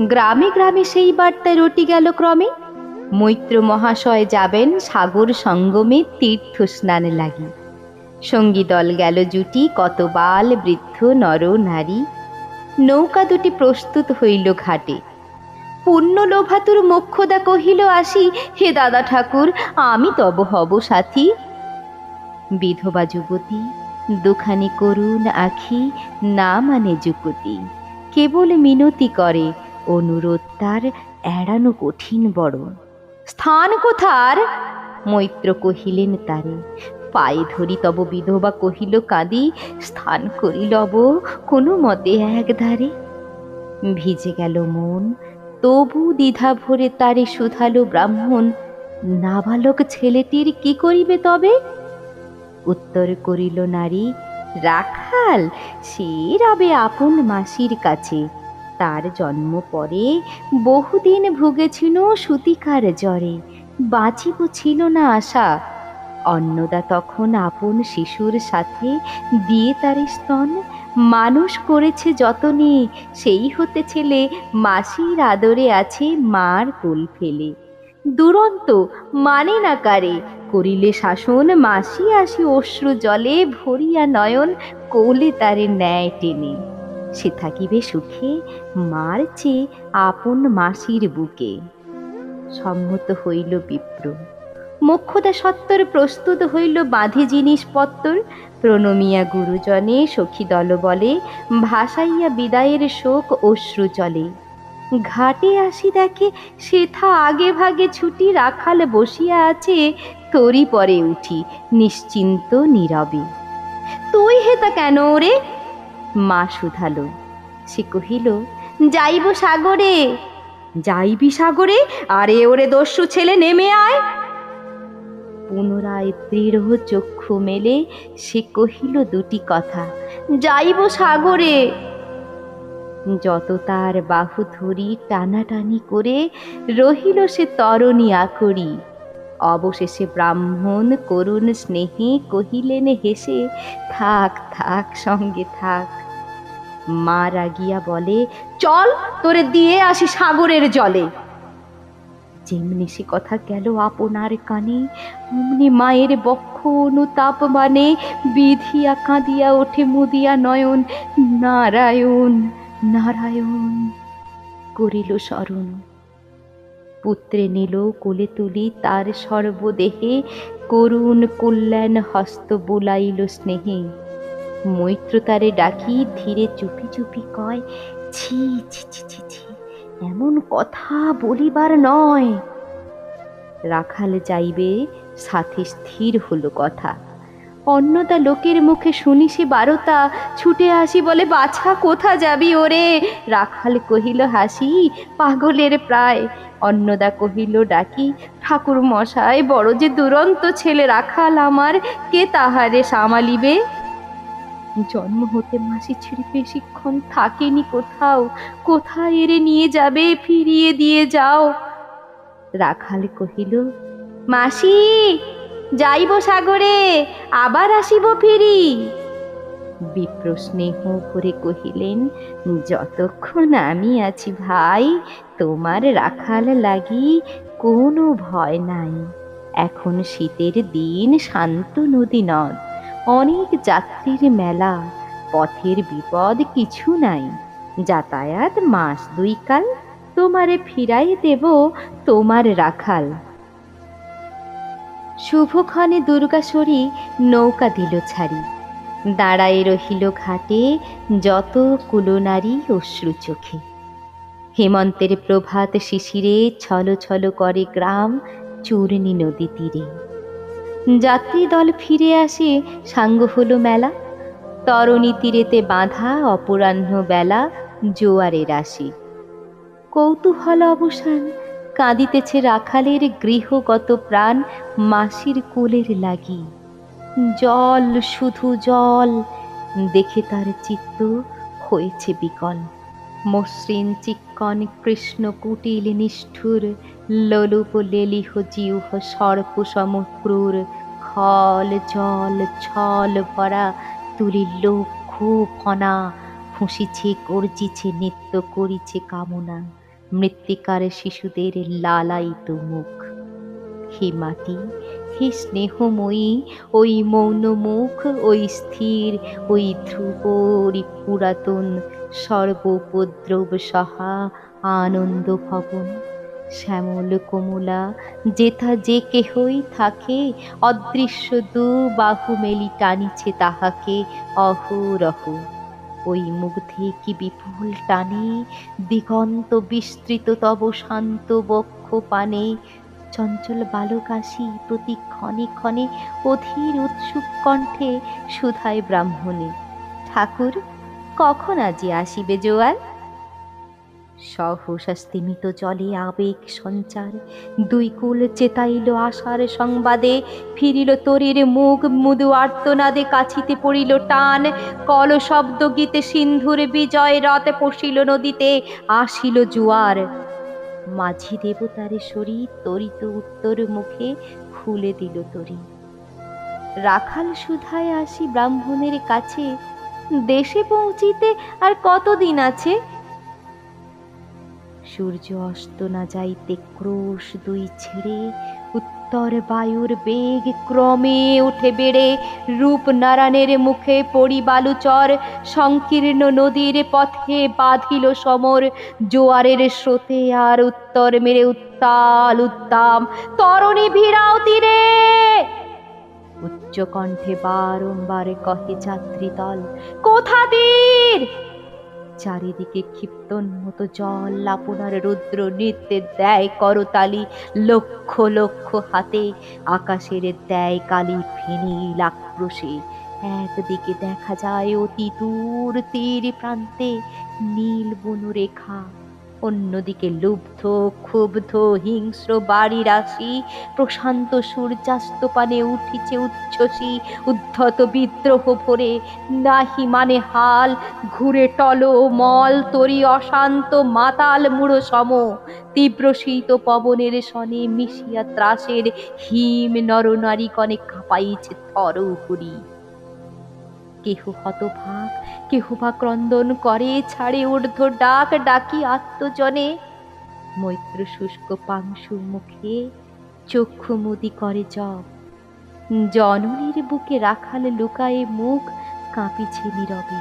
গ্রামে গ্রামে সেই বার্তায় রটি গেল ক্রমে। মৈত্র মহাশয় যাবেন সাগর সঙ্গমে তীর্থ স্নান লাগি। সঙ্গী দল গেল জুটি, কত বাল, বৃদ্ধ, নর, নারী। নৌকা দুটি প্রস্তুত হইল ঘাটে। পুণ্য লোভাতুর মোক্ষদা কহিল, আসি, হে দাদা ঠাকুর, আমি তব হব সাথী। বিধবা যুবতী, দুখানি করুণ আখি, না মানে যুকতি কেবল মিনতি করে অনুরোধ তার এড়ানো কঠিন বড়। স্থান কোথার? মৈত্র কহিলেন তারে। পায়ে ধরি তব বিধবা কহিল, কাঁদি, স্থান করি লব কোনো মতে এক ধারে। ভিজে গেল মন। তবু দ্বিধা ভরে তারে শুধালো ব্রাহ্মণ। নাবালক ছেলেটির কি করিবে তবে? উত্তর করিল নারী, রাখাল, সে রাবে আপন মাসির কাছে। তার জন্ম পরে বহুদিন ভুগেছিল সুতিকার জ্বরে। বাঁচিব ছিল না আশা। অন্নদা তখন আপন শিশুর সাথে দিয়ে তার স্তন মানুষ করেছে যতনে, সেই হতে ছেলে মাসির আদরে আছে মার কোল ফেলে। দুরন্ত মানে না কারে, করিলে শাসন, মাসি আসি অশ্রু জলে ভরিয়া নয়ন, কোলে তারে ন্যায় টেনে। সে থাকিবে সুখে, মার চেয়ে আপন মাসির বুকে। সম্মত হইল বিপ্র। মোক্ষদা সত্তর প্রস্তুত হইল বাঁধে জিনিসপত্তর প্রণমিয়া গুরুজনে সখী দল বলে, ভাসাইয়া বিদায়ের শোক অশ্রু চলে ঘাটে আসি দেখে সেথা আগে ভাগে ছুটি রাখাল বসিয়া আছে, তরি পরে উঠি নিশ্চিন্ত নীরবে। তুই হেতা কেন রে? মা শুধালো। সে কহিল, যাইব সাগরে। যাইবি সাগরে? আরে ওরে দস্যু ছেলে, নেমে আয়। পুনরায় দৃঢ় চক্ষু মেলে সে কহিল দুটি কথা, যাইব সাগরে। যত তার বাহু ধরি টানাটানি করে রহিল সে তরণী আকরি। অবশেষে ব্রাহ্মণ করুণ স্নেহে কহিলেন, হেসে থাক থাক, সঙ্গে থাক। মা রাগিয়া বলে, চল, তোরে দিয়ে আসি সাগরের জলে। যেমনি সে কথা গেল আপনার কানে, অমনি মায়ের বক্ষ অনুতাপ মানে বিধিয়া কাঁদিয়া ওঠে মুদিয়া নয়ন, নারায়ণ নারায়ণ, করিল স্মরণ। পুত্রে নিল কোলে তুলি, তার সর্বদেহে করুণ কল্যাণ হস্ত বুলাইল স্নেহে। মৈত্র তারে ডাকি, ধীরে চুপি চুপি কয়, ছি ছি ছি ছি ছি, এমন কথা বলিবার নয়। রাখাল যাইবে, সাথে স্থির হলো কথা। অন্নদা লোকের মুখে শুনি সে বারতা, ছুটে আসি বলে বাছা, কোথা যাবি ওরে? রাখাল কহিল, হাসি, পাগলের প্রায়। অন্নদা কহিল, ডাকি ঠাকুর মশাই বড় যে দুরন্ত ছেলে রাখাল আমার, কে তাহারে সামালিবে? জন্ম হতে মাসি ছেড়ে বেশিক্ষণ থাকেনি কোথাও। কোথায় এরে নিয়ে যাবে, ফিরিয়ে দিয়ে যাও। রাখাল কহিল, মাসি, যাইব সাগরে, আবার আসিব ফিরি। বিপ্র স্নেহ করে কহিলেন, যতক্ষণ আমি আছি ভাই, তোমার রাখাল লাগি কোনো ভয় নাই। এখন শীতের দিন শান্ত নদী নদ। অনেক যাত্রীর মেলা, পথের বিপদ কিছু নাই। যাতায়াত মাস দুই কাল, তোমারে ফিরাই দেব তোমার রাখাল। শুভক্ষণে দুর্গাসরী নৌকা দিল ছাড়ি। দাঁড়ায় রহিল ঘাটে যত কুলনারী অশ্রু চোখে। হেমন্তের প্রভাত শিশিরে ছল ছল করে গ্রাম চূর্ণী নদী তীরে। যাত্রী দল ফিরে আসে সাঙ্গ হলো মেলা। তরণী তীরেতে বাঁধা অপরাহ্ন বেলা জোয়ারের আসি কৌতূহল অবসান, কাঁদিতেছে রাখালের গৃহগত প্রাণ মাসির কোলের লাগি। জল, শুধু জল, দেখে তার চিত্ত হয়েছে বিকল। মসৃণ চিক্কন কৃষ্ণ কুটিল নিষ্ঠুর, লোলুপ লেলিহ জিউহ সর্প সমক্রুর খল জল ছল ভরা তুলিল ফনা ফুঁসিছে গর্জিছে নৃত্য করিছে কামনা, মৃত্তিকার শিশুদের লালায়িত মুখ। হে মাটি হে স্নেহময়ী, ওই মৌন মুখ, ওই স্থির, ওই ধ্রুব পুরাতন সর্বোপদ্রব সহা আনন্দ ভবন। শ্যামল কোমলা, যেথা যে কেহই থাকে, অদৃশ্য দু বাহু মেলি টানিছে তাহাকে অহরহ। ওই মুগ্ধে কি বিপুল টানে, দিগন্ত বিস্তৃত তব শান্ত বক্ষ পানে। চঞ্চল বালক আসি প্রতি ক্ষণে ক্ষণে অধীর উৎসুক কণ্ঠে সুধায় ব্রাহ্মণে। ঠাকুর কখন আজি আসিবে জোয়ার সহসা স্তিমিত জলে আবেগ সঞ্চার, দুই কুল চেতাইল আশার সংবাদে ফিরিল তরির মুখ মুদু আর্তনাদে কাছিতে পড়িল টান, কল শব্দ গীতে সিন্ধুর বিজয় রথে পশিল নদীতে আসিল জোয়ার। মাঝি দেবতার শরীর তরিত উত্তর মুখে খুলে দিল তরি। রাখাল সুধায় আসি ব্রাহ্মণের কাছে দেশে পৌঁছিতে আর কতদিন আছে? সূর্য অস্ত না যাইতে ক্রোশ দুই ছেড়ে, উত্তর বায়ুর বেগ ক্রমে উঠে বেড়ে, রূপনারায়ণের মুখে পড়ি বালুচর, সংকীর্ণ নদীর পথে বাঁধিল সমর, জোয়ারের স্রোতে আর উত্তর মেরে উত্তাল উত্তাম, তরণী ভিড়াও তীরে। উচ্চ কণ্ঠে বারংবার কহে যাত্রী দল, কোথা তীর? চারিদিকে ক্ষিপ্তন্মত জল আপনার রুদ্র নৃত্যে দেয় করতালি, লক্ষ লক্ষ হাতে আকাশের দেয় কালি ফেনিল আক্রোশে। একদিকে দেখা যায় অতি দূর তীর প্রান্তে নীল বনরেখা অন্যদিকে লুব্ধ, ক্ষুব্ধ, হিংস্র বাড়ি রাশি প্রশান্ত সূর্যাস্ত পানে উঠিছে উচ্ছ্বসী, উদ্ধত বিদ্রোহ ভরে, নাহি মানে হাল, ঘুরে টল মল, তরি অশান্ত মাতাল মুড়ো সম তীব্র শীত পবনের সনে মিশিয়া ত্রাসের হিম নরনারী কনে কাঁপাইছে থর কেহ হতভাগ, কেহ বা ক্রন্দন করে, ছাড়ে ঊর্ধ্ব ডাক ডাকি আত্মজনে। মৈত্র শুষ্ক পাংশুর মুখে চক্ষু মুদি করে জপ। জননীর বুকে রাখাল লুকায়ে মুখ কাঁপিছে নীরবে।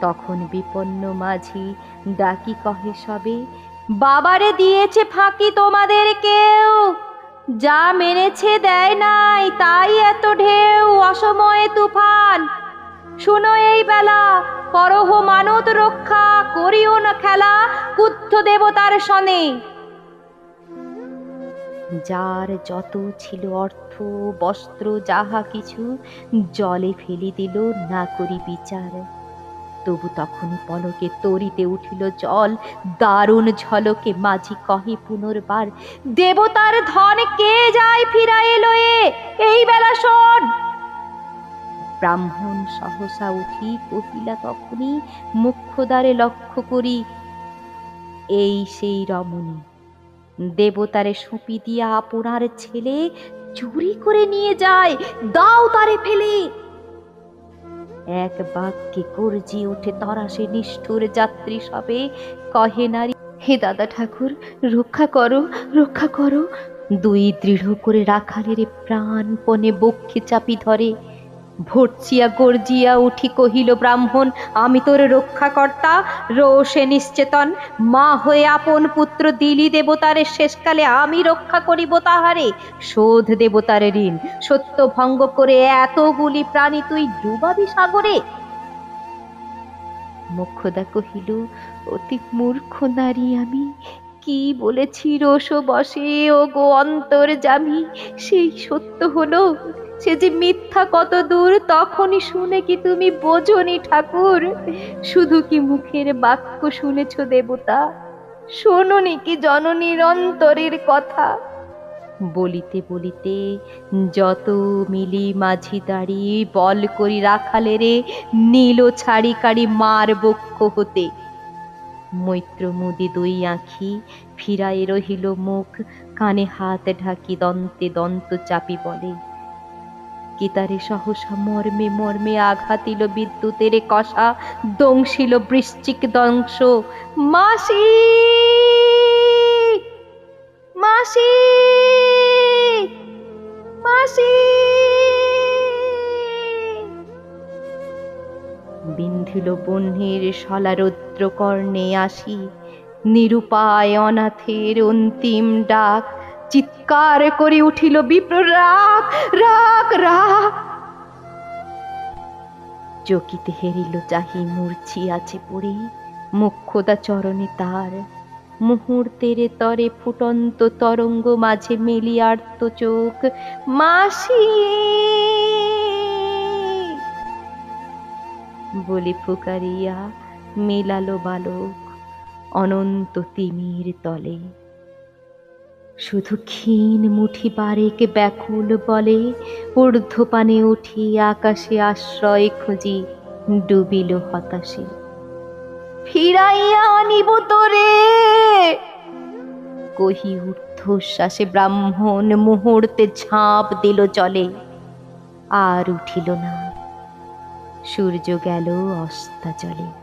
তখন বিপন্ন মাঝি ডাকি কহে সবে, বাবারে দিয়েছে ফাঁকি তোমাদের কেউ? যা মেনেছে দেয় নাই, তাই এত ঢেউ, অসময়ে তুফান। শুনো এই বেলা, করহ মানত রক্ষা, করিও না খেলা কুদ্ধ দেবতার সনে। যার যত ছিল অর্থ, বস্ত্র, যাহা কিছু, জলে ফেলি দিল, না করি বিচার। তবু তখন পলকে তরিতে উঠিল জল। দারুণ ঝলকে মাঝি কহে পুনর্বার, দেবতার ধন কে যায় ফিরায়ে লয়ে? এই বেলা শোন! ব্রাহ্মণ সহসা উঠি কহিলা তখনই, মুখ্যদ্বারে লক্ষ্য করি, এই সেই রমণী। দেবতারে সুপি দিয়া আপনার ছেলে চুরি করে নিয়ে যায়, দাও তারে ফেলে। এক বাক্যে গর্জি ওঠে তরাসে নিষ্ঠুর যাত্রী সবে। কহে নারী, হে দাদা ঠাকুর, রক্ষা করো রক্ষা করো। দুই দৃঢ় করে রাখালের প্রাণপণে বক্ষে চাপি ধরে। ভর্চিয়া গর্জিয়া উঠি কহিল, ব্রাহ্মণ, আমি তোর রক্ষাকর্তা। রোষে নিশ্চেতন। মা হয়ে আপন পুত্র দিলি দেবতারে শেষকালে আমি রক্ষা করিব তাহারে। শোধ দেবতারে ঋণ। সত্য ভঙ্গ করে এতগুলি প্রাণী তুই ডুবাবি সাগরে? মোক্ষদা কহিল, অতি মূর্খ নারী আমি। কি বলেছি রোষ বসে ও গো অন্তর জামি সেই সত্য হলো সে যে মিথ্যা কত দূর, তখনই শুনে কি তুমি বোঝনি ঠাকুর? শুধু কি মুখের বাক্য শুনেছ দেবতা? শোনোনি কি জননীর অন্তরের কথা? বলিতে বলিতে যত মিলি মাঝি দাঁড়ি বল করি রাখালে রে নীল ছাড়ি কাড়ি মার বক্ষ হতে। মৈত্র মুদি দুই আঁখি ফিরাই রহিল মুখ, কানে হাত ঢাকি দন্তে দন্ত চাপি বলে। দিকে তারে সহসা মর্মে মর্মে আঘাতিল বিদ্যুতের কষা, দংশিল বৃশ্চিক দংশ। মাসি! মাসি! মাসি! বিন্ধিল বহ্নির সলারৌদ্র কর্ণে আসি, নিরুপায় অনাথের অন্তিম ডাক। চিৎকার করে উঠিল বিপ্র রাগ রাগ রাখ চকিতে হেরিল চাহি মূর্ছি আছে পড়ে, মুখ্যদা চরণে তার। মুহূর্তের তরে ফুটন্ত তরঙ্গ মাঝে মেলিয়ার্ত চোখ। মাসি! বলে ফুকারিয়া, মেলালো বালক, অনন্ত তিমির তলে। শুধু ক্ষীণ মুঠি বারেক ব্যাকুল বলে, ঊর্ধ্বপানে উঠি আকাশে আশ্রয় খুঁজি, ডুবিল হতাশে। ফিরাইয়া আনিব তোরে, কহি ঊর্ধ্বশ্বাসে ব্রাহ্মণ মুহূর্তে ঝাঁপ দিল জলে, আর উঠিল না। সূর্য গেল অস্তা জলে